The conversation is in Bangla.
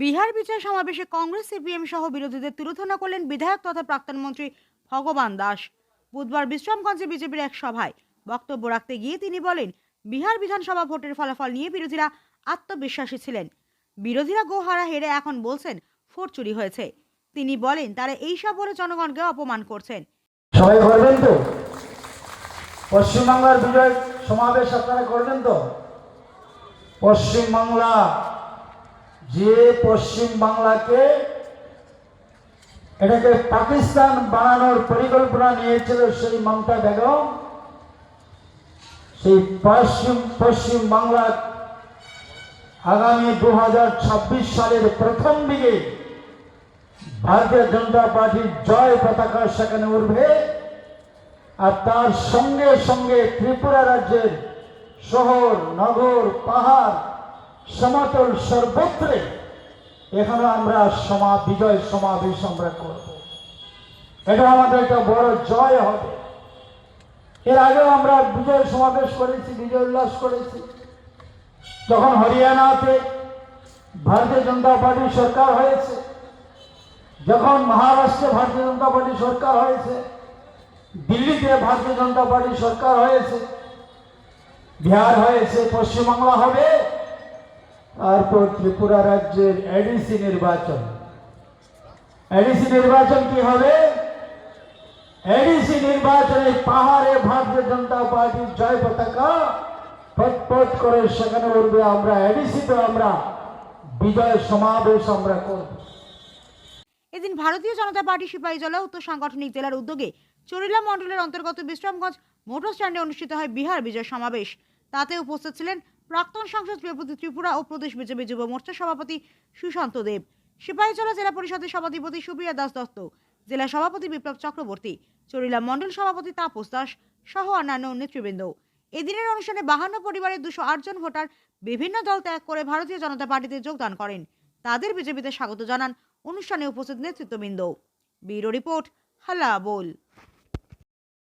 বিহার বিচার সমাবেশে কংগ্রেস, সিপিএম সহ বিরোধীদের তুলোধনা করলেন বিধায়ক তথা প্রাক্তন মন্ত্রী ভগবান দাস। বুধবার বিশ্রামগঞ্জে বিজেপির এক সভায় বক্তব্য রাখতে গিয়ে তিনি বলেন, বিহার বিধানসভা ভোটের ফলাফল নিয়ে বিরোধীরা আত্মবিশ্বাসী ছিলেন। বিরোধীরা গোহারা হেরে এখন বলছেন ভোট চুরি হয়েছে। তিনি বলেন, তারা এইসব বলে জনগণকে অপমান করছেন। সবাই করবেন তো? পশ্চিমবাংলার বিজয় সমাবেশ আপনারা করবেন তো? পশ্চিমবাংলা যে পশ্চিম বাংলাকে এটাকে পাকিস্তান বানানোর পরিকল্পনা নিয়েছিল সেই মমতা বেগম, সেই পশ্চিম পশ্চিম বাংলার আগামী দু হাজার ছাব্বিশ সালের প্রথম দিকে ভারতীয় জনতা পার্টির জয় পতাকা সেখানে উঠবে আর তার সঙ্গে সঙ্গে ত্রিপুরা রাজ্যের শহর, নগর, পাহাড় সমতল সর্বত্রে এখানে আমরা সমা বিজয় সমাবেশ আমরা করব। এটা আমাদের একটা বড় জয় হবে। এর আগেও আমরা বিজয় সমাবেশ করেছি, বিজয় উল্লাস করেছি। যখন হরিয়ানাতে ভারতীয় জনতা পার্টি সরকার হয়েছে, যখন মহারাষ্ট্রে ভারতীয় জনতা পার্টি সরকার হয়েছে, দিল্লিতে ভারতীয় জনতা পার্টি সরকার হয়েছে, বিহার হয়েছে পশ্চিমবাংলা হবে। তারপর ত্রিপুরা রাজ্যের এডিসি নির্বাচন। এডিসি নির্বাচন কি হবে? এডিসি নির্বাচনে পাহাড়ে ভারতীয় জনতা পার্টির জয় পতাকা পথ করে সেখানে উঠবে আমরা এডিসিতে আমরা। বিজয় সমাবেশ আমরা করব। এদিন ভারতীয় জনতা পার্টি সিপাহীজলা উত্তর সাংগঠনিক জেলার উদ্যোগে চরিলা মণ্ডলের অন্তর্গত বিশ্রামগঞ্জ মোটর স্ট্যান্ডে অনুষ্ঠিত হয় বিহার বিজয় সমাবেশ। তাতে উপস্থিত ছিলেন প্রাক্তন সাংসদ প্রিয়পতি ত্রিপুরা ও প্রদেশ বিজেপি যুব মোর্চা সভাপতি সুশান্ত দেব। সিপাহীজলা জেলা পরিষদের সভাধিপতি সুপ্রিয়া দাস দত্ত, জেলা সভাপতি বিপ্লব চক্রবর্তী, চরিলা মণ্ডল সভাপতি তাপস দাস সহ অন্যান্য নেতৃবৃন্দ। এদিনের অনুষ্ঠানে বাহান্ন পরিবারের দুশো জন ভোটার বিভিন্ন দল ত্যাগ করে ভারতীয় জনতা পার্টিতে যোগদান করেন। তাদের বিজেপিতে স্বাগত জানান অনুষ্ঠানে উপস্থিত নেতৃত্ববৃন্দ। ব্যুরো রিপোর্ট হালা বোল